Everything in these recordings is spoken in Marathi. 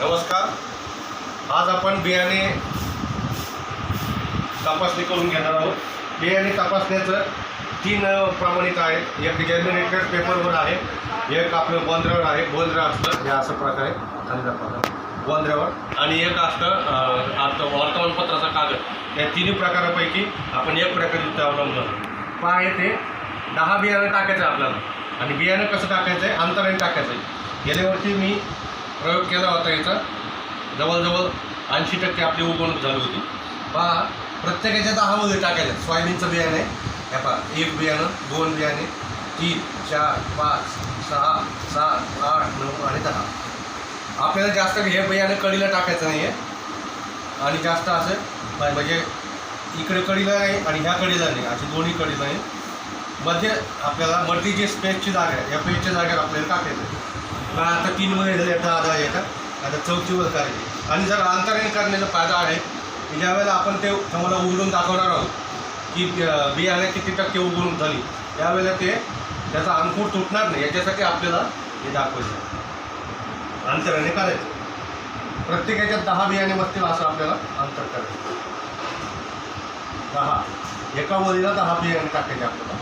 नमस्कार. आज आपण बियाणे तपासणी करून घेणार आहोत. बियाणे तपासण्याचं तीन प्रमाणित आहेत. एक जर्मिनेटेड पेपरवर आहे एक आपलं बोंद्र्यावर आहे. बोंद्रा असतं हे असं प्रकारे खाली प्रकार बोंद्र्यावर आणि एक असतं आता आपलं वर्तमानपत्राचा कागद. या तिन्ही प्रकारापैकी आपण एक प्रकारची अवलंबून आहोत. पहा ते दहा बियाणं टाकायचं आहे आपल्याला. आणि बियाणं कसं टाकायचं आहे अंतराने टाकायचं आहे गेल्या वर्षी मी प्रयोग केला होता याचा. जवळजवळ ऐंशी टक्के आपली उगवणूक झाली होती. पहा प्रत्येकाच्या दहा मध्ये टाकायचं. सोयाबीनचं बियाणं आहे. पहा एक बियाणं दोन बियाणे तीन चार पाच सहा सात आठ नऊ आणि दहा. आपल्याला जास्त हे बियाणं कळीला टाकायचं नाही आहे आणि जास्त असं म्हणजे इकडे कळीला नाही आणि ह्या कळीला नाही. अशी दोन्ही कळीला नाही. मध्ये आपल्याला मल्टी जे स्पेसची जागा आहे या पेजच्या जागेवर आपल्याला टाकायचं आहे. आता तीन महिने झाले आता आधार येतात आता चौथी वर करायची आणि जर अंतरण करण्याचा फायदा आहे की ज्या वेळेला आपण ते तुम्हाला उघडून दाखवणार आहोत की बियाणे किती टक्के उघडून झाली त्यावेळेला ते त्याचा अंकुर तुटणार नाही. याच्यासाठी आपल्याला हे दाखवायचं आहे. अंतराने करायचं. प्रत्येकाच्या दहा बियाणे बसतील असं आपल्याला अंतर करायचं दहा. एका वरीला दहा बियाणे टाकायचे आपल्याला.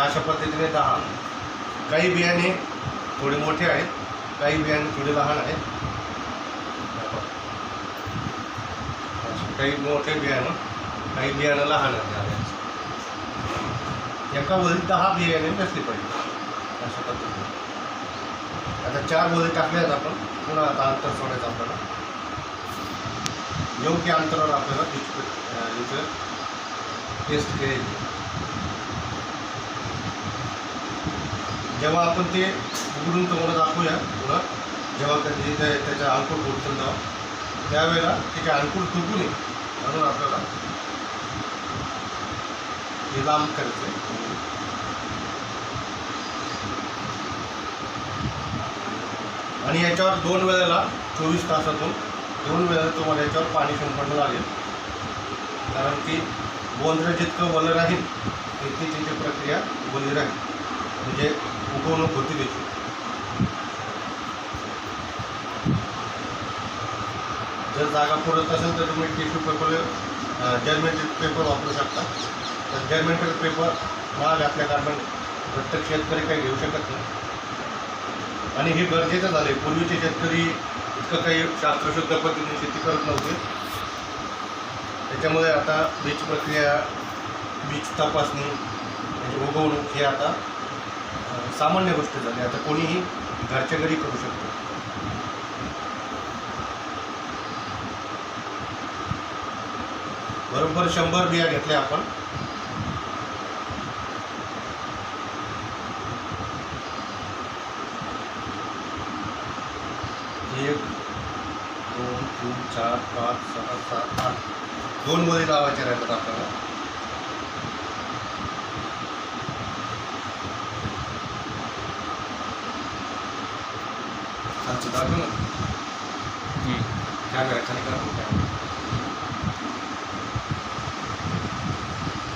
ह्या अशा पद्धतीने दहा काही बियाणे थोडे मोठे आहेत काही बियाणे थोडे लहान आहेत. काही मोठे बियाणं काही बियाणं लहान आहेत एका वरील दहा बियाणे नसले पाहिजे अशा पद्धतीने. आता चार वरी टाकल्यात आपण पुन्हा आता अंतर सोडायचं आपल्याला. योग्य अंतरावर आपल्याला इथं टेस्ट केली जेव्हा आपण ते उघडून तुम्हाला दाखवूया पुन्हा जेव्हा कधी ते त्याच्या अंकुर फुटतील तेव्हा. त्यावेळेला त्याचे अंकुर तुटू नये. म्हणून आपल्याला हे लांब करायचं आहे आणि याच्यावर दोन वेळेला चोवीस तासातून दोन वेळेला तुम्हाला याच्यावर पाणी शिंपडणं लागेल. कारण की बोंद्र जितकं वल राहील तितकी त्याची प्रक्रिया वली राहील म्हणजे उगवणूक होती त्याची जर जागा पुरत असेल तर तुम्ही टिश्यू पेपर जर्मेंटेड पेपर वापरू शकता. तर जर्मेंटेड पेपर महाग आपल्या कारण प्रत्येक शेतकरी काही घेऊ शकत नाही. आणि हे गरजेचं झालं आहे पूर्वीचे शेतकरी इतकं काही शास्त्रशुद्ध पद्धतीने शेती करत नव्हते. त्याच्यामुळे आता बीज प्रक्रिया बीज तपासणी म्हणजे उगवणूक हे आता सामान्य गोष्ट झाली. आता कोणीही घरच्या घरी करू शकतो. बरोबर शंभर बिया घेतल्या आपण. एक दोन तीन चार पाच सहा सात आठ. दोन मध्ये लावायचे राहतात आपल्याला. दाखव ना कॅमेरा खाली करा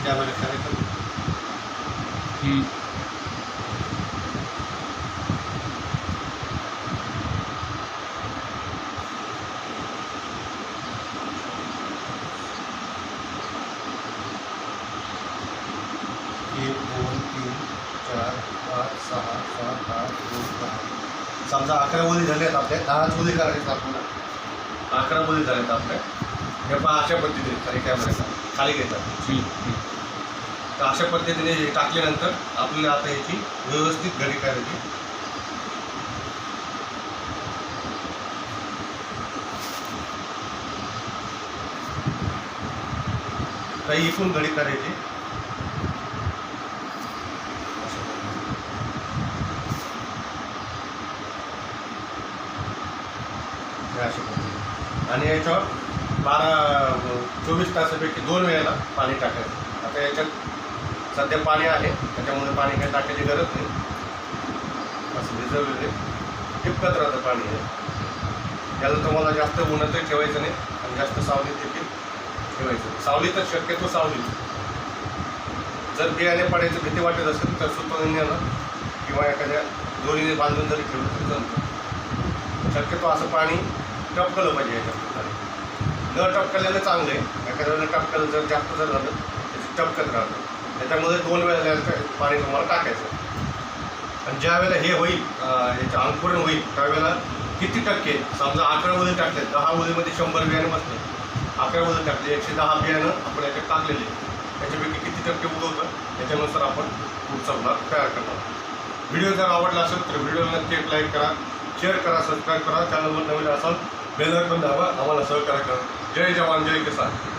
कॅमेरा खाली करा एक दोन तीन चार पाच सहा सात आठ दोन दहा समजा अकरा ओली झाल्या आहेत आपल्या दहाच ओली करायचं आपल्याला. अकरा ओली झाल्यात आपल्या हे पहा अशा पद्धतीने खाली कॅमेरा खाली घेतात. तर अशा पद्धतीने हे टाकल्यानंतर आपल्याला आता याची व्यवस्थित घडी करायची. काही इकून घडी करायची. आणि याच्यावर बारा चोवीस तासापैकी दोन वेळेला पाणी टाकायचं. आता याच्यात सध्या पाणी आहे त्याच्यामुळे पाणी काही टाकायची गरज नाही. असं भिजवलेले टिपकत राहतं पाणी आहे. याला तुम्हाला जास्त उन्हातही ठेवायचं नाही आणि जास्त सावलीत देखील ठेवायचं सावलीतच शक्यतो सावलीत जर बियाणे पाण्याची भीती वाटत असेल तर सुतळीने किंवा एखाद्या दोरीने बांधून जरी ठेवलं तर जमतं शक्यतो असं पाणी टपकलं पाहिजे याच्यात. न टपकलेलं चांगलं आहे एखाद्या वेळेला टपकलं जर जास्त जर झालं तर टपकत राहतं. त्याच्यामध्ये दोन वेळेला पाणी तुम्हाला टाकायचं. आणि ज्या वेळेला हे होईल याचं अंकुरण होईल त्यावेळेला किती टक्के समजा अकरा उदी टाकले दहा उदीमध्ये शंभर बियाणं बसले. अकरा उदी टाकले एकशे दहा बियाणं आपण याच्यात टाकलेले. त्याच्यापैकी किती टक्के उगवतं त्याच्यानुसार आपण पुढचा ब्लॉग तयार करणार. व्हिडिओ जर आवडला असेल तर व्हिडिओला नक्की एक लाईक करा शेअर करा सबस्क्राईब करा. चॅनलवर नवीन असाल बेलवर पण दाबा आम्हाला सहकार्य करा. जय जवान जय किसान.